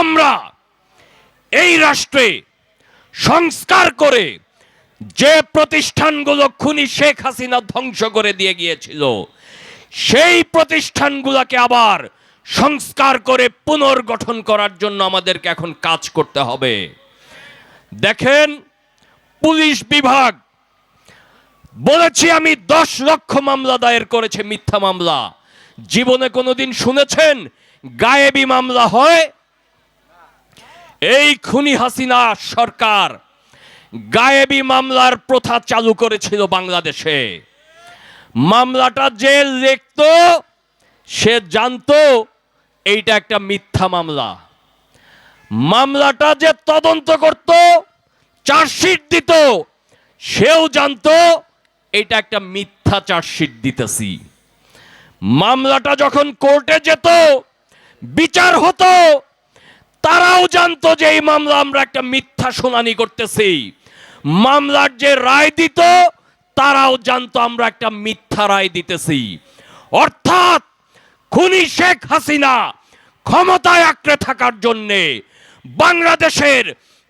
আমরা এই রাষ্ট্রে সংস্কার করে যে প্রতিষ্ঠানগুলো খুনি শেখ হাসিনা ধ্বংস করে দিয়ে গিয়েছিল, সেই প্রতিষ্ঠানগুলোকে আবার সংস্কার করে পুনর্গঠন করার জন্য আমাদেরকে এখন কাজ করতে হবে। দেখেন, পুলিশ বিভাগ, বলেছি আমি, দশ লক্ষ মামলা দায়ের করেছে মিথ্যা মামলা। জীবনে কোনোদিন শুনেছেন, গায়েবী মামলা হয় এই খুনি হাসিনা সরকার গায়েবী মামলার প্রথা চালু করেছিল বাংলাদেশে। মামলাটা যে লিখত সে জানতো এইটা একটা মিথ্যা মামলা। মামলাটা যে তদন্ত করত, চার্জশিট দিত, সেও জানতো এটা একটা মিথ্যা চার্জশিট দিতেছি। মামলাটা যখন কোর্টে যেত, বিচার হতো তারাও জানতো যে এই মামলা আমরা একটা মিথ্যা শুনানি করতেছি। মামলার যে রায় দিত, তারাও জানতো আমরা একটা মিথ্যা রায় দিতেছি। অর্থাৎ খুনি শেখ হাসিনা ক্ষমতায় আঁকড়ে থাকার জন্যে বাংলাদেশের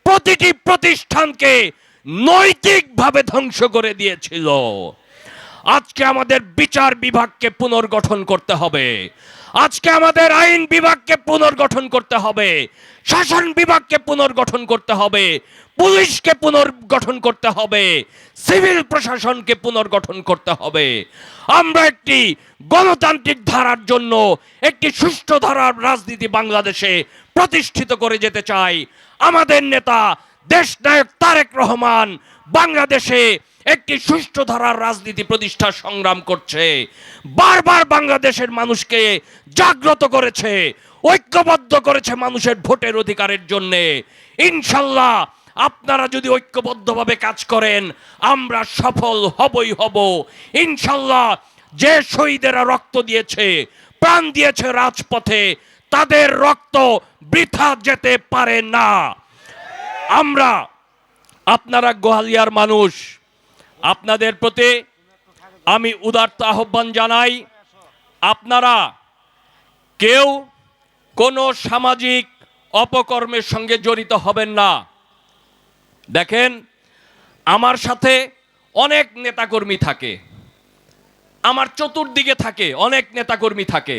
প্রতিটি প্রতিষ্ঠানকে নৈতিকভাবে ধ্বংস করে দিয়েছিল। আজকে আমাদের বিচার বিভাগকে পুনর্গঠন করতে হবে। আজকে আমাদের আইন বিভাগকে পুনর্গঠন করতে হবে। শাসন বিভাগকে পুনর্গঠন করতে হবে। পুলিশকে পুনর্গঠন করতে হবে। সিভিল প্রশাসনকে পুনর্গঠন করতে হবে। আমরা একটি গণতান্ত্রিক ধারার জন্য একটি সুষ্ঠু ধারার রাজনীতি বাংলাদেশে প্রতিষ্ঠিত করে যেতে চাই। আমাদের নেতা দেশনায়ক তারেক রহমান বাংলাদেশে একটি সুষ্ঠু ধারার রাজনীতি প্রতিষ্ঠার সংগ্রাম করছে। বারবার বাংলাদেশের মানুষকে জাগ্রত করেছে, ঐক্যবদ্ধ করেছে মানুষের ভোটের অধিকারের জন্য। ইনশাল্লাহ আপনারা যদি ঐক্যবদ্ধভাবে কাজ করেন, আমরা সফল হবই হব। ইনশাল্লাহ যে শহীদেরা রক্ত দিয়েছে, প্রাণ দিয়েছে রাজপথে, তাদের রক্ত বৃথা যেতে পারে না। আমরা আপনারা গোহালিয়ার মানুষ, আপনাদের প্রতি আমি উদার্ত আহ্বান জানাই, আপনারা কেউ কোনো সামাজিক অপকর্মের সঙ্গে জড়িত হবেন না। দেখেন, আমার সাথে অনেক নেতাকর্মী থাকে, আমার চতুর্দিকে থাকে, অনেক নেতাকর্মী থাকে।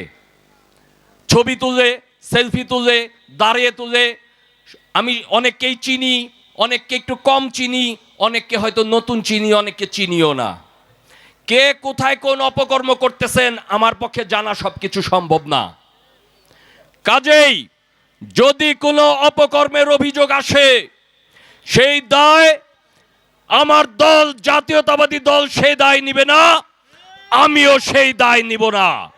ছবি তুলে, সেলফি তুলে, দাঁড়িয়ে তুলে আমি অনেককেই চিনি, অনেককে একটু কম চিনি, অনেককে হয়তো নতুন চিনি, অনেককে চিনিও না। কে কোথায় কোন অপকর্ম করতেছেন, আমার পক্ষে জানা সবকিছু সম্ভব না। কাজেই যদি কোনো অপকর্মের অভিযোগ আসে, সেই দায় আমার দল, জাতীয়তাবাদী দল সেই দায় নিবে না, আমিও সেই দায় নিব না।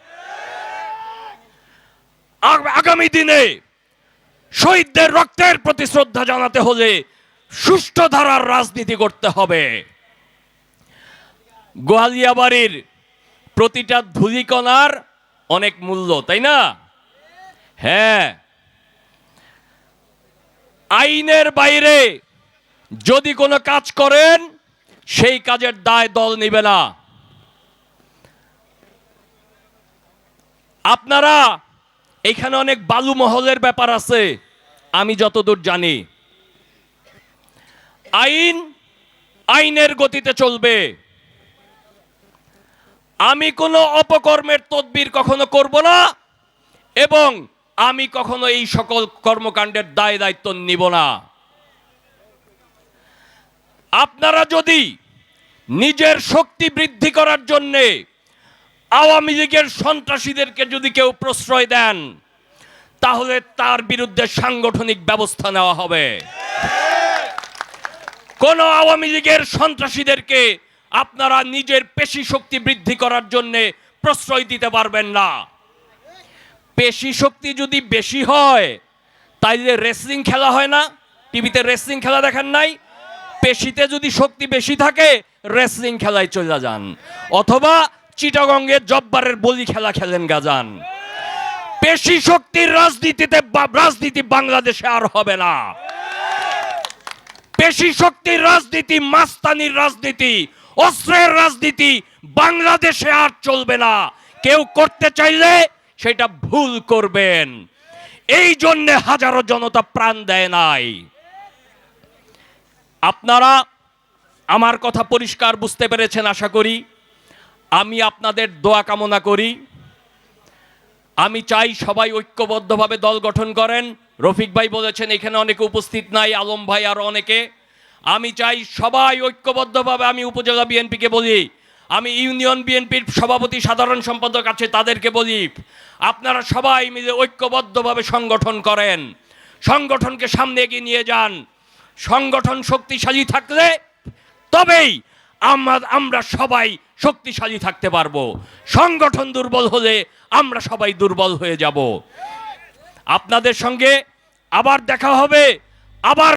আগ- আগামী দিনে শহীদদের রক্তের প্রতি শ্রদ্ধা জানাতে হলে সুষ্ঠু ধারার রাজনীতি করতে হবে। গোয়ালিয়াবাড়ির প্রতিটা ধুলিকণার অনেক মূল্য, তাই না? হ্যাঁ। আইনের বাইরে যদি কোনো কাজ করেন, সেই কাজের দায় দল নেবে না। আপনারা এখানে অনেক বালু মহলের ব্যাপার আছে। আমি যতদূর জানি। আইন, আইনের গতিতে চলবে। আমি কোনো অপকর্মের তদবির কখনো করব না এবং আমি কখনো এই সকল কর্মকাণ্ডের দায় দায়িত্ব নিব না। আপনারা যদি নিজের শক্তি বৃদ্ধি করার জন্যে আওয়ামী লীগের সন্ত্রাসীদেরকে যদি কেউ প্রশ্রয় দেন, তাহলে তার বিরুদ্ধে সাংগঠনিক ব্যবস্থা নেওয়া হবে। কোন আওয়ামী লীগের সন্ত্রাসীদেরকে আপনারা নিজের পেশি শক্তি বৃদ্ধি করার জন্য প্রশ্রয় দিতে পারবেন না। পেশি শক্তি যদি বেশি হয়, তাইলে রেসলিং খেলা হয় না। টিভিতে রেসলিং খেলা দেখেন নাই? পেশিতে যদি শক্তি বেশি থাকে, রেসলিং খেলায় চলে যান। অথবা চিটাগঙ্গে জব্বারের বলি খেলা খেলেন গাজান। পেশি শক্তির রাজনীতিতে রাজনীতি বাংলাদেশে আর হবে না। পেশি শক্তির রাজনীতি, মাস্তানির রাজনীতি, অস্ত্রের রাজনীতি বাংলাদেশে আর চলবে না। কেউ করতে চাইলে সেটা ভুল করবেন। এই জন্যে হাজারো জনতা প্রাণ দেয় নাই। আপনারা আমার কথা পরিষ্কার বুঝতে পেরেছেন, আশা করি। আমি আপনাদের দোয়া কামনা করি। আমি চাই সবাই ঐক্যবদ্ধভাবে দল গঠন করেন। রফিক ভাই বলেছেন, এখানে অনেকে উপস্থিত নাই, আলম ভাই আর অনেকে। আমি চাই সবাই ঐক্যবদ্ধভাবে, আমি উপজেলা বিএনপিকে বলি, আমি ইউনিয়ন বিএনপির সভাপতি, সাধারণ সম্পাদক আছে, তাদেরকে বলি, আপনারা সবাই মিলে ঐক্যবদ্ধভাবে সংগঠন করেন। সংগঠনকে সামনে এগিয়ে নিয়ে যান। সংগঠন শক্তিশালী থাকলে তবেই আমরা আমরা সবাই শক্তিশালী থাকতে পারব। সংগঠন দুর্বল হলে আমরা সবাই দুর্বল হয়ে যাব। আপনাদের সঙ্গে আবার দেখা হবে, আবার